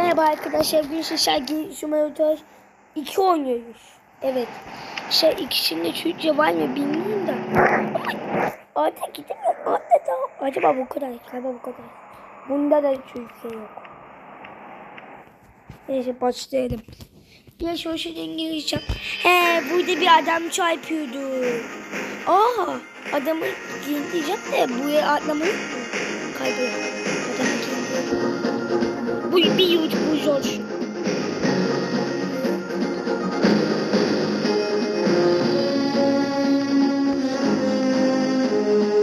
Merhaba arkadaşlar. Bugün Şarkı Simulator 2 oynuyoruz. Evet. Şey ikisinde Türkçe var mı bilmiyorum da. Ama artık gidemiyor. Artık da acaba bu kadar. Acaba bu kadar. Bunda da Türkçe yok. Neyse başlayalım. Ya sosyal İngilizce. He burada bir adam çarpıyordu. Aa adamı giyineceğim de buraya atlamayı mı? Kayboldu. Adamı giyineceğim. Bu bir YouTuber olsun.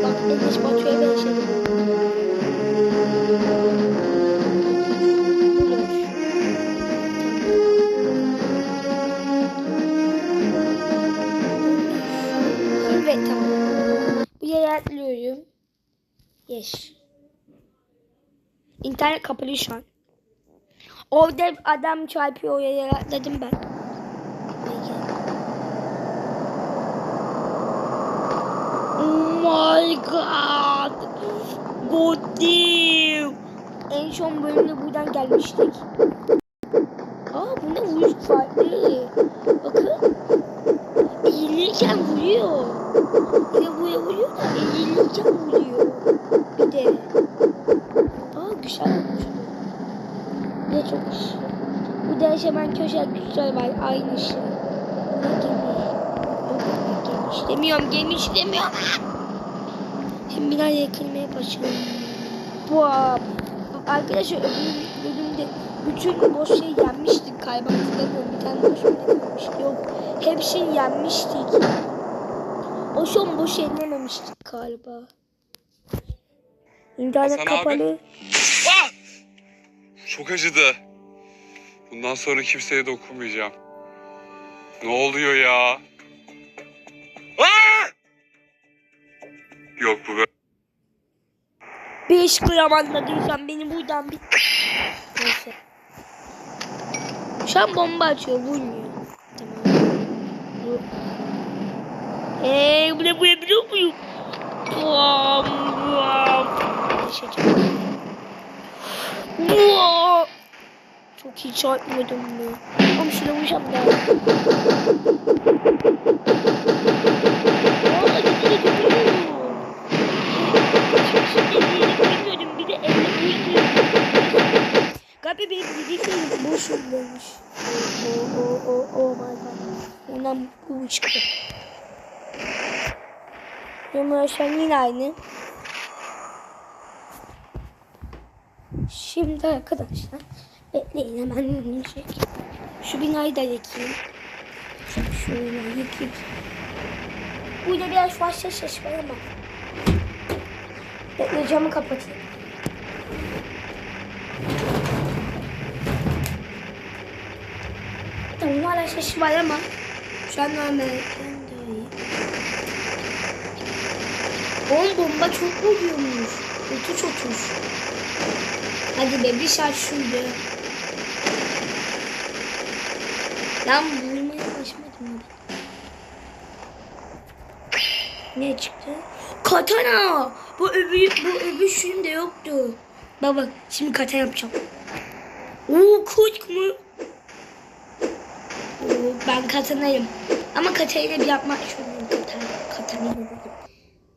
Bak Enes Batur'a benzedim. Evet tamam. Bu yere atlıyorum. Yes. İnternet kapalı şu an. Orada adam çarpıyor oraya atladım ben. Oh my god. Damn. En son bölümde buradan gelmiştik. Aa bu ne vuruş farklı. Bakın. Eğilirken vuruyor. Bir de buraya vuruyor da eğilirken vuruyor. Bir de. Aa güzel olmuş. Ne çok. Bu da hemen köşe güzel var. Aynı şey. Gemi istemiyorum. Şimdi biraz yakılmaya başlıyorum. Bu arkadaşlar öbür bölümde bütün boş şey yenmiştik galiba. Bir tane boş şey kalmış. Yok. Hepsini yenmiştik. O son boş yenememiştik galiba. İnternet Hasan abi. Çok acıdı. Bundan sonra kimseye dokunmayacağım. Ne oluyor ya? Ah! Yok bu böyle. 5 gram anladıysan beni buradan bir... Neyse. Şu an bomba açıyor, vurmuyor. Tamam. Bu... Eee bu ne bu ne biliyor muyum? Bam bam. Yaşayacağım. Çok iyi çarpmadım mı? Ama şuna vuracağım da. Galiba benim dediklerim boş olmuş. O o o o my god. Ondan bu çıktı. Yumuşan yine aynı. Şimdi arkadaşlar bekleyin hemen inecek. Şu binayı da yakayım. Şöyle yakayım. Burada biraz fazla ses var ama. Bekle camı kapatayım. Tamam hala ses var ama şu an normal. Oğlum bomba çok vuruyormuş. 30 30. Hadi be bir saat sürdü. Lan vurmaya başlamadım? Ne çıktı? Katana! Bu öbür, bu öbür şeyimde yoktu. Baba şimdi katana yapacağım. Oo kurt mu? Oo, ben katanayım. Ama katanayla bir yapmak istiyorum. Katana, katanayı dedim.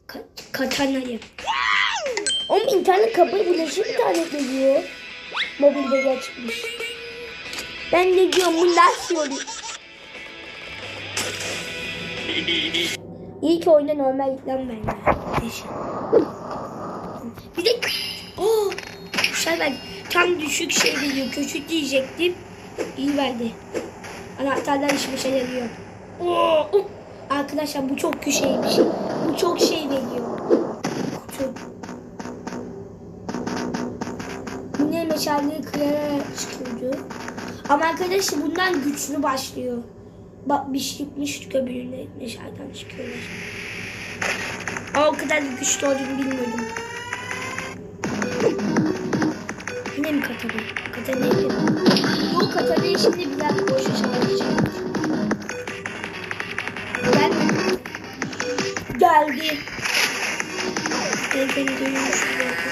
Ka katanayı. Oğlum internet kapalı bulaşık internet ediyor. Mobilde geçmiş. Ben de diyorum bu nasıl oluyor? İyi ki oyunda normal yüklen ben ya. Neyse. Bir de oh, verdi. Tam düşük şey veriyor. Kötü diyecektim. İyi verdi. Anahtarlar işime şey yarıyor. Oh, oh. Arkadaşlar bu çok şey şey. Bu çok şey veriyor. Meşaleleri kırarak çıkıyordu. Ama arkadaşlar bundan güçlü başlıyor. Bak bir çıkmış öbüründe meşaleden çıkıyorlar. O kadar güçlü olduğunu bilmiyordum. Yine mi Katana? Katana yapıyorum. Yok Katana'yı şimdi bir dakika boşa çağıracağım. Gelmedi. Geldi. Beni duymuş. Bak.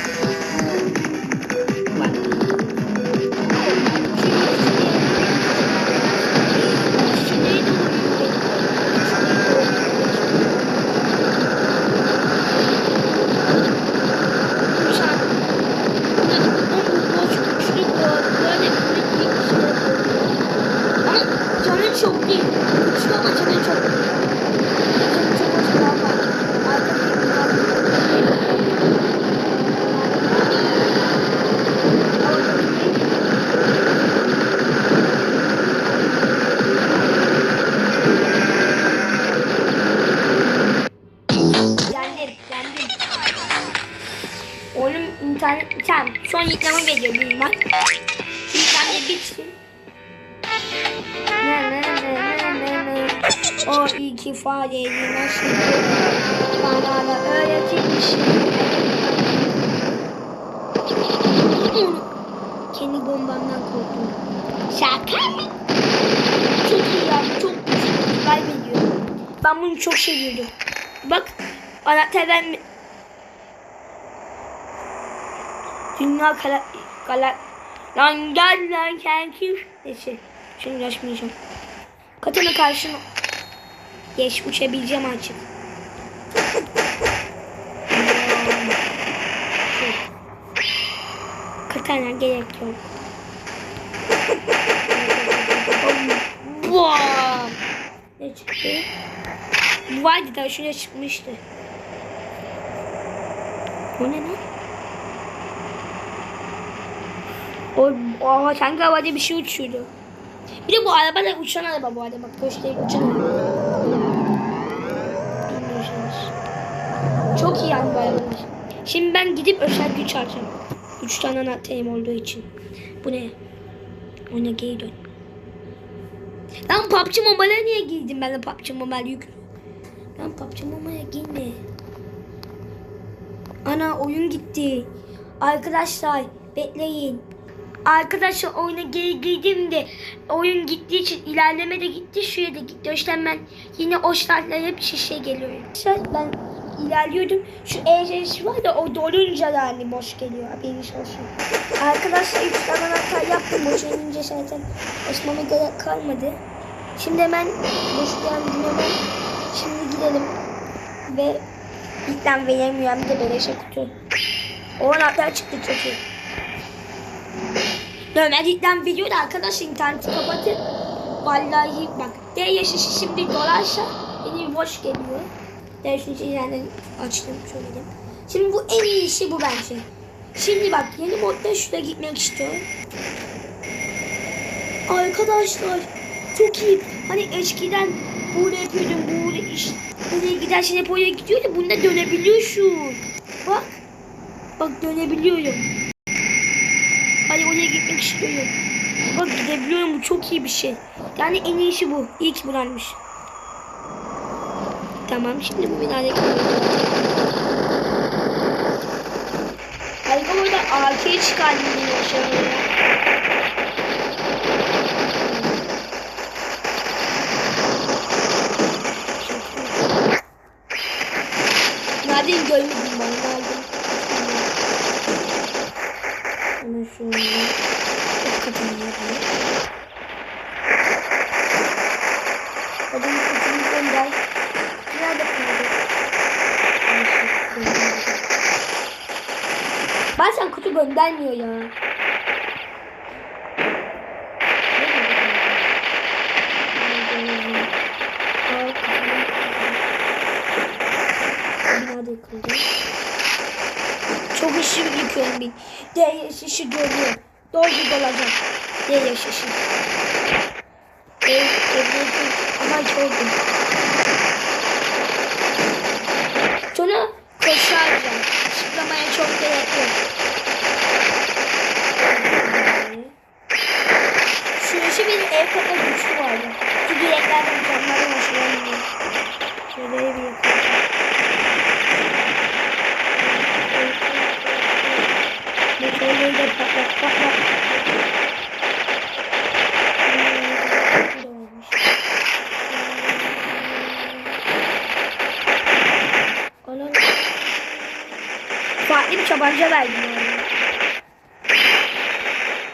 Bunu çok seviyordum. Bak anahtar ben Dünya kala kala lan gel lan kendim. Neyse şimdi açmayacağım. Katana karşına geç uçabileceğim artık. Katana gerek yok. Bam! Ne çıktı? Da şuraya çıkmıştı. O ne lan? O, o sanki havada bir şey uçuyordu. Bir de bu araba da uçan araba bu arada. Bak göstereyim uçan araba. Çok iyi yani bu arabalar. Şimdi ben gidip özel güç alacağım. Üç tane anahtarım olduğu için. Bu ne? Ona geri dön. Lan PUBG Mobile'a niye girdim ben de PUBG Mobile yüklü? Lan PUBG Mobile'a girme. Ana oyun gitti. Arkadaşlar bekleyin. Arkadaşlar oyuna geri girdim de oyun gittiği için ilerleme de gitti şuraya da gitti. O yüzden ben yine o şartlara hep şişe geliyorum. Arkadaşlar ben ilerliyordum. Şu eğlencesi var da o dolunca yani boş geliyor. Haberiniz olsun. Arkadaşlar üç tane anahtar yaptım. Boş olunca zaten açmama gerek kalmadı. Şimdi hemen boş geldim hemen. Şimdi gidelim. Ve ilkten bir de beleşe kutu. O anahtar çıktı çok iyi. Normalde ilkten veriyordu arkadaşlar interneti kapatıp. Vallahi bak D yaşaşı şimdi dolarsa benim boş geliyor. D şimdi yerden açtım söyledim. Şimdi bu en iyi işi bu bence. Şimdi bak yeni modda şuraya gitmek istiyorum. Arkadaşlar çok iyi. Hani eskiden burada yapıyordum burada iş. Nereye gidersen hep oraya gidiyordu. Bunda dönebiliyorsun. Bak. Bak dönebiliyorum. Hadi oraya gitmek istiyorum. Bak gidebiliyorum bu çok iyi bir şey. Yani en iyisi bu. İyi ki bulanmış. Tamam şimdi bu binada kalıyorum. Harika burada AK'yi çıkardım yine aşağıya. Nereden görmedim ben nereden? Hemen şöyle. Çok kapını yapayım. Hadi kutumu gönder. Nerede kaldı? Bazen göndermiyor ya. Çok işi yıkıyorum bir. D yaşışı görüyor. Doldu dolacak. D yaşışı. Ev, evde ama çok Sonra koşaracağım. Şıklamaya çok gerek yok. Şu yaşı benim ev kadar güçlü vardı. Şu direklerden canlarım hoşlanmıyor. Şöyle bir yapayım. Motorları da patlat patlat. Ana. Farklı bir tabanca verdim yani.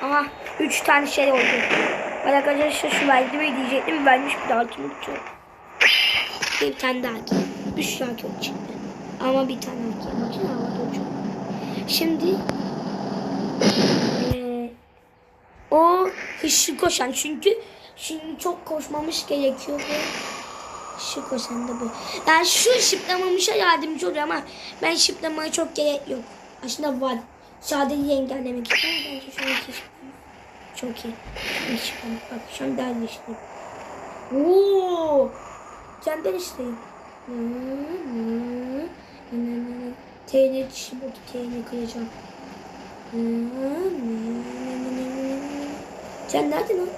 Aha. Üç tane şey oldu. Ben arkadaşlar şu verdi mi diyecektim. Vermiş bir daha altını çok. Bir tane daha ki. Üç tane çok çıktı. Ama bir tane ki. Bakın havada uçuyor. Şimdi eee, o hızlı koşan çünkü şimdi çok koşmamış gerekiyor ve hızlı koşan da bu. Yani şu şıplamamışa yardımcı oluyor ama ben şıplamaya çok gerek yok. Aslında var. Sadece engellemek için bence şu an. Çok iyi. Şimdi şıplama. Bak şu an daha güçlü. Ooo. Senden isteyim. TN dişi botu TN kıracağım. Sen nerede lan?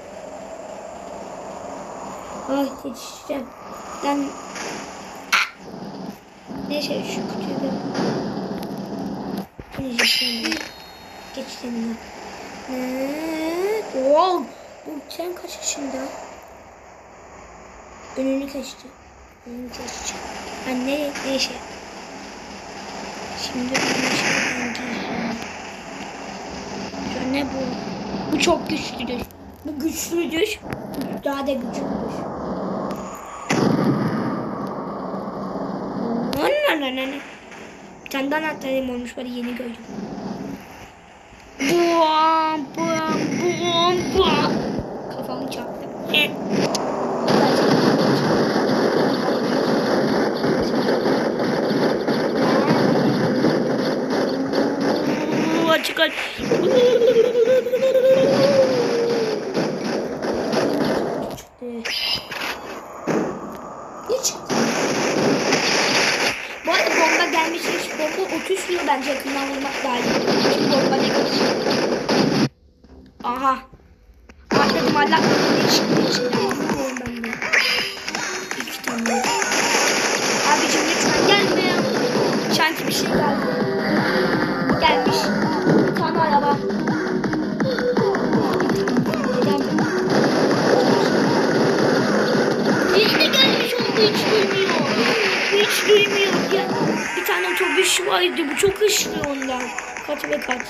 Ay yetişeceğim. Ben... Neyse şu kutuyu ben... Yetişeceğim. Geçtim lan. Ne? Wow. Bu sen kaç yaşında? Önünü geçti. Önünü geçti. Anne neyse. Şimdi bunu. Şu ne bu? Bu çok güçlüdür. Bu güçlüdür. Bu daha da güçlüdür. Ananana. Bir tane daha anahtarım olmuş var yeni gördüm. Buam buam. Kafamı çarptım. Açık aç. Çıktı? Bu arada bomba gelmiş hiç bomba 30 yıl bence yakından vurmak daha iyi. Çünkü bomba ne kadar. Aha. Atladım Allah çıktı içinden. Bilmiyorum ben de. İki tane. Abicim lütfen gelme. Şanti bir şey geldi. Gelmiş. Bir tane araba. Yine gelmiş oldu hiç duymuyor. Hiç duymuyor. Ya, bir tane otobüs vardı. Bu çok hızlı ondan. Kaç ve kaç.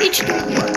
Hiç duymuyor.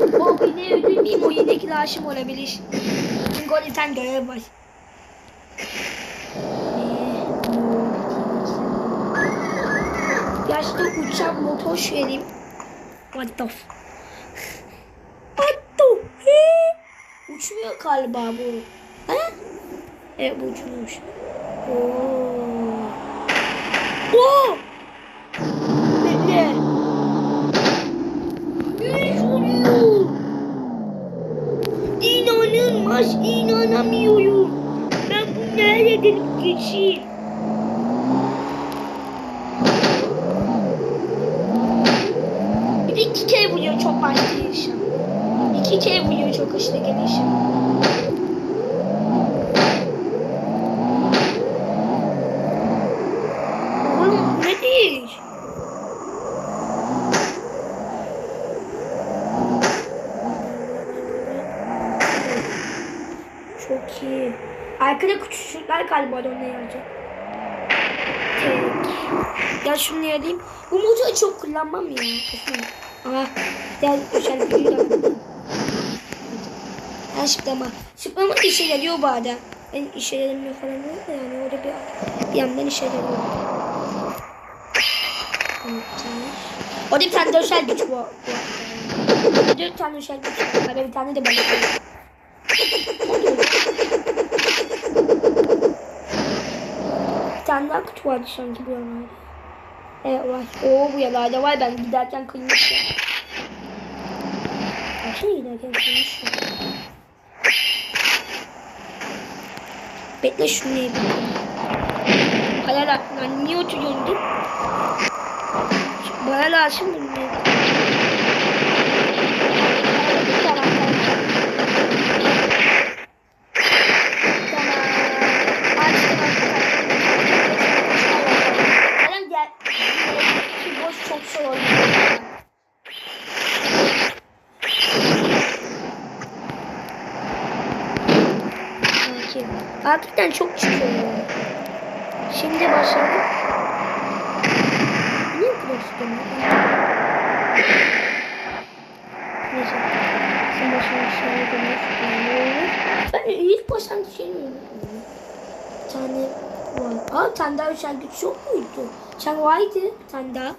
O, o yine ödül miyim? O yedeki laşım olabilir. Çünkü orada sen görev var. Ee, Yaşlı uçan motor şerim. What the f- What the he? Uçmuyor galiba bu. Ha? Evet bu uçmuyormuş. Oo. Oo. Bekle. Ne oluyor? İnanılmaz inanamıyorum. Ben bu nereye geçeyim? Bir iki kere vuruyor çok başlı gelişim. İki kere vuruyor çok hızlı gelişim. Oğlum ne değil? Çok iyi. Arkada küçücükler galiba onu yazacak. Tek. Ya şunu alayım. Bu motoru çok kullanmam ya. Aha. Gel düşen bir Ha şıplama. Şıplama işe yarıyor bu. Ben işe yaramıyor falan değil de yani orada bir, bir yandan işe yarıyor. Orada bir tane döşel güç bu. bu arada. Dört tane döşel güç var. Bir tane de balık var. Bir kutu vardı sanki bu yanlarda. Evet var. Oo bu yalarda var. Ben giderken kıymıştım. Baksana giderken kıymıştım. Bekle şunu ye bakalım. Bana lan niye oturuyorsun dur? Bana lazım mı? Hakikaten çok çıkıyor. ya. Şimdi başladık. Ne yapıyorsun? Neyse. Sen başına şöyle dönüyorsun. Ben ilk baştan düşünüyorum. Bir tane var. Aa tane daha özel güç muydu? Sen vardı bir tane daha.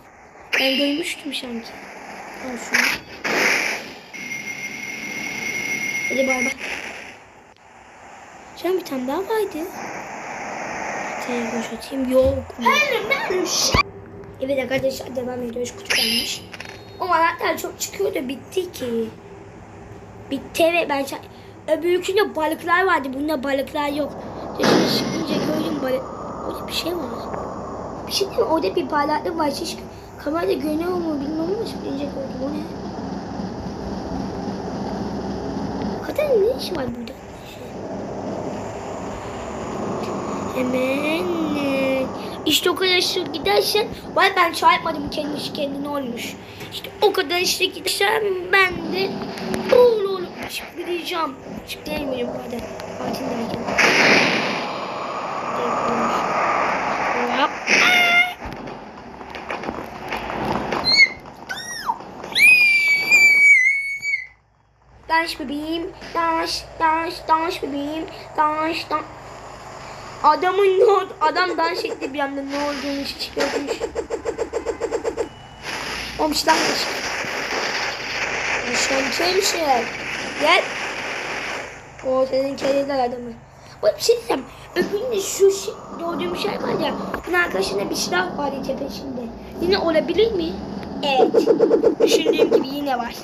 Ben görmüştüm sanki. Al şunu. Hadi bay bay. Sen bir tane daha vardı. Seni boşaltayım. Yok. Evet arkadaşlar devam ediyoruz. Kutu gelmiş. O anahtar çok çıkıyor da bitti ki. Bitti ve ben şa- öbürkünde balıklar vardı. Bunda balıklar yok. Dışarı çıkınca gördüm balık. Orada bir şey var. Bir şey değil mi? Orada bir parlaklık var. Hiç kamerada görünüyor mu bilmiyorum ama çıkınca gördüm. O ne? Kadın ne işi var burada? Hemen e, işte o kadar işte gidersen vay ben çarpmadım kendi kendine olmuş. İşte o kadar işte gidersen ben de oğul oğul çıplayacağım. Çıplayamıyorum bu arada. Fatih derken. Dans bebeğim, dans, dans, dans bebeğim, dans, dans. Adamın ne oldu? Adam dans etti bir anda ne olduğunu hiç görmüş. Oğlum silah mı Şemşemşe. Gel. O senin kediler adamı. Bak bir şey diyeceğim. Öbüründe şu şey, doğduğum şey var ya. Bunun arkasında bir silah var tepesinde. Yine olabilir mi? Evet. Düşündüğüm gibi yine var.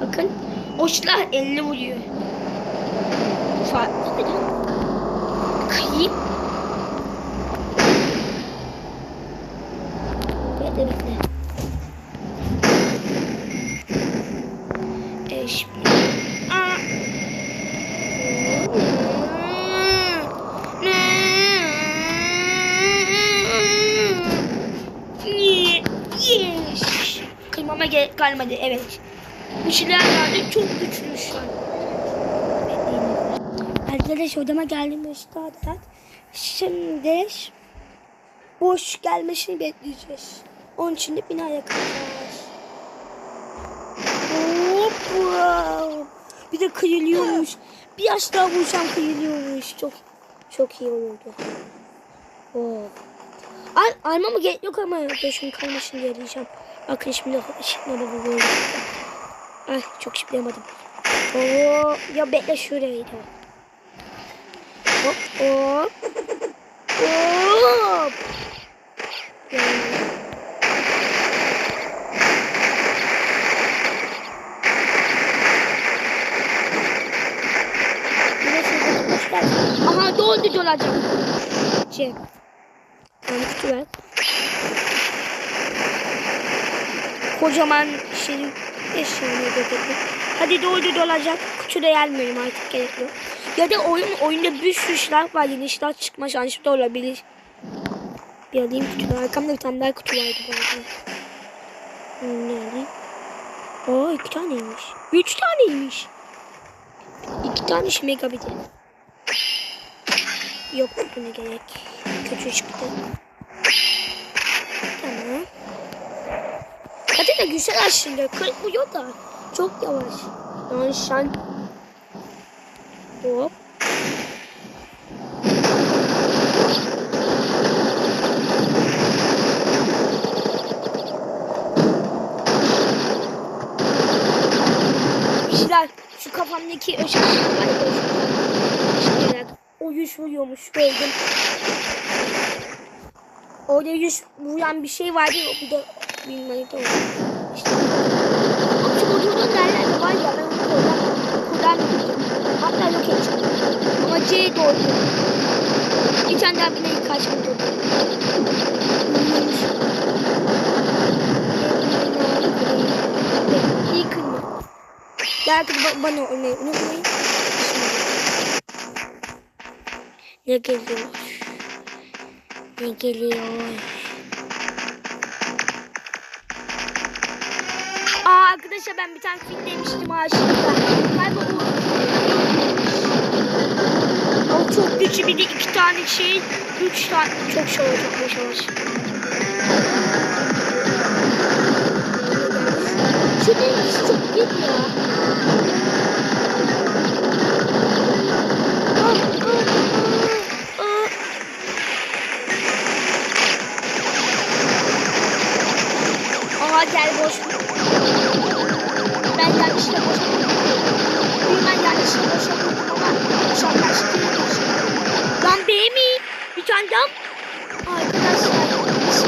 Bakın. O silah 50 vuruyor. Farklı bir de. Kayıp. Bekle bekle. E şimdi. Yes. Kıymama gerek kalmadı evet. Bu silahlar çok güçlü şu an. Arkadaş odama geldim üstadat. Şimdi boş gelmesini bekleyeceğiz. Onun için de binaya kalacağız. Hoppa. Bir de kıyılıyormuş. Bir yaş daha vursam kıyılıyormuş. Çok çok iyi olurdu. Oh. Al, almama gerek yok ama yaşım kalmasın diye. Bakın şimdi ışıkla da bu. Ay çok şıplayamadım. Oo, ya bekle şuraydı. Hop hop. Hop. Aha doldu dolacak. Şey. Yani kutu ver. Kocaman şey eşyaını getirdi. Hadi doldu dolacak. Da gelmiyorum artık gerek yok. Ya da oyun oyunda bir sürü silah var. Yeni silah çıkma şansı da olabilir. Bir alayım kutuyu. Arkamda bir tane daha kutu vardı bu arada. Hmm, Ne alayım? Aa iki taneymiş. Üç taneymiş. İki tane şu megabit'i. Yok buna gerek. Kötü çıktı. Tamam. Zaten de güzel aslında. 40 vuruyor da çok yavaş. Yani sen Hop. Kişiler şu kafamdaki ya, ışık o yüz vuruyormuş gördüm. Orada yüz vuran bir şey vardı bir de bilmem ne İşte. Ama şu motorun nerelerde var ya ben onu kullan, kullanmayacağım. Hatta yok edeceğim. Ama C doğru. Bir tane daha bile kaç motor. İyi kırma. Gel kız ba- bana ölmeyi unutmayın. Ne geliyor? Ne geliyor? Aa arkadaşlar ben bir tane film demiştim aşağıda. Galiba Üçü bir de iki tane şey, üç tane çok şey olacak boş yavaş. Şu deniz çok gitmiyor. Aha gel boş. Ben yanlışla boş. Ben yanlışla boş. Ama boşa kaçtım. Lan B mi? Bir tane mı? Arkadaşlar. biz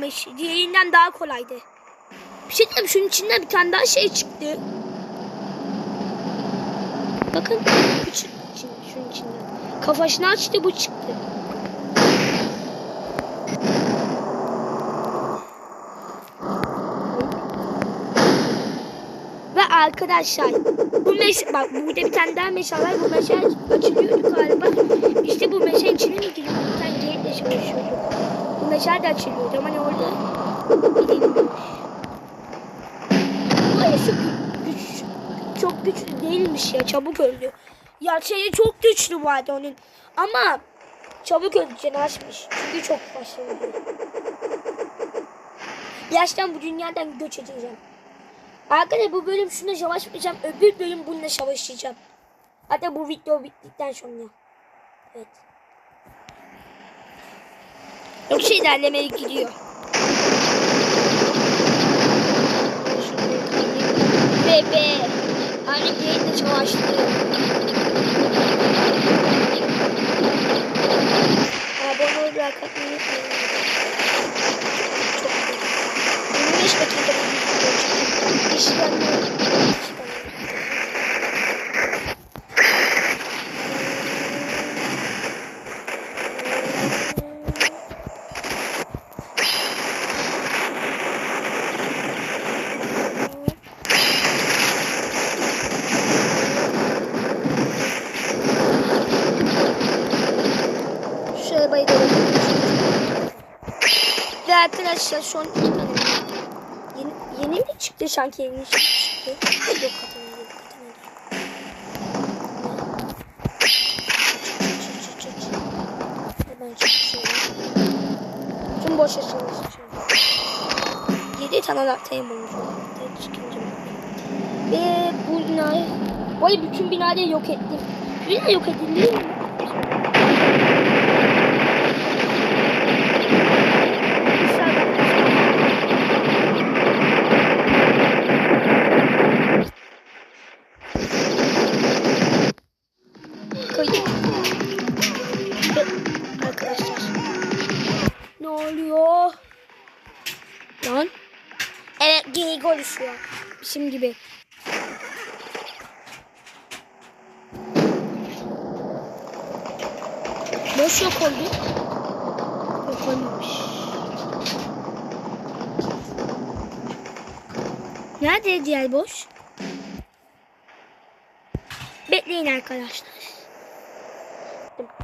Yenmiş. Diğerinden daha kolaydı. Bir şey diyeyim şunun içinden bir tane daha şey çıktı. Bakın. Bu çıktı içinden, şunun içinden. Kafasını açtı bu çıktı. Ve arkadaşlar bu meş bak burada bir tane daha meşe var. Bu meşe açılıyordu galiba. İşte bu meşe içine mi giriyor? Bir tane geyitle çalışıyordu. Meşe de açılıyordu ama ne orada ayısı güç, çok güçlü değilmiş ya. Çabuk öldü. Ya şeyi çok güçlü vardı onun. Ama çabuk öldü açmış. Çünkü çok başarılı. Yaştan bu dünyadan göç edeceğim. Arkadaşlar bu bölüm şuna savaşmayacağım. Öbür bölüm bununla savaşacağım. Hatta bu video bittikten sonra. Evet. Yoksa şey ilerlemeye gidiyor. Bebe. Hani gelinle savaştı. Abone olmayı bırakmayı unutmayın. 25 dakika. 25 dakika. Arkadaşlar son iki tane. Yeni, yeni mi çıktı sanki yeni çıktı? Yok katana değil. Katana değil. Hemen çık şöyle. Tüm boş eşyaları şöyle. Yedi tane laktayım olmuş. Çıkınca Ve bu binayı, arada bütün binayı yok ettim. Bina yok edildi mi? Bizim gibi. Boş yok oldu. Yok olmamış. Nerede diğer boş? Bekleyin arkadaşlar.